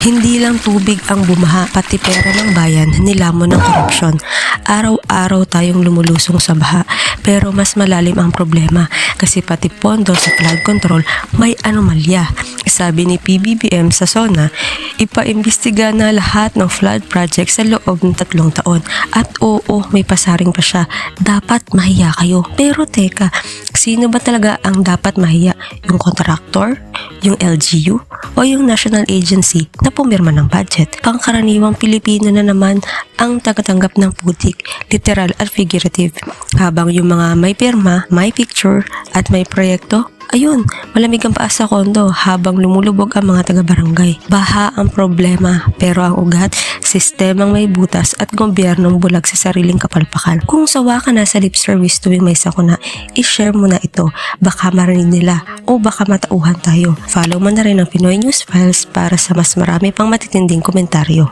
Hindi lang tubig ang bumaha, pati pera ng bayan nilamon ng korupsyon. Araw-araw tayong lumulusong sa baha, pero mas malalim ang problema kasi pati pondo sa flood control may anomalya. Sabi ni PBBM sa SONA, ipaimbestiga na lahat ng flood project sa loob ng tatlong taon. At oo, may pasaring pa siya. Dapat mahiya kayo. Pero teka, sino ba talaga ang dapat mahiya? Yung contractor? Yung LGU? O yung national agency na pumirma ng budget? Pangkaraniwang Pilipino na naman ang tagatanggap ng putik, literal at figurative. Habang yung mga may pirma, may picture, at may proyekto, Ayun, malamig ang paa sa kondo habang lumulubog ang mga taga-barangay. Baha ang problema, pero ang ugat, sistemang may butas at gobyernong bulag sa sariling kapalpakan. Kung sawa ka na sa lip service tuwing may sakuna, i-share mo na ito. Baka marinig nila o baka matauhan tayo. Follow mo na rin ang Pinoy News Files para sa mas marami pang matitinding komentaryo.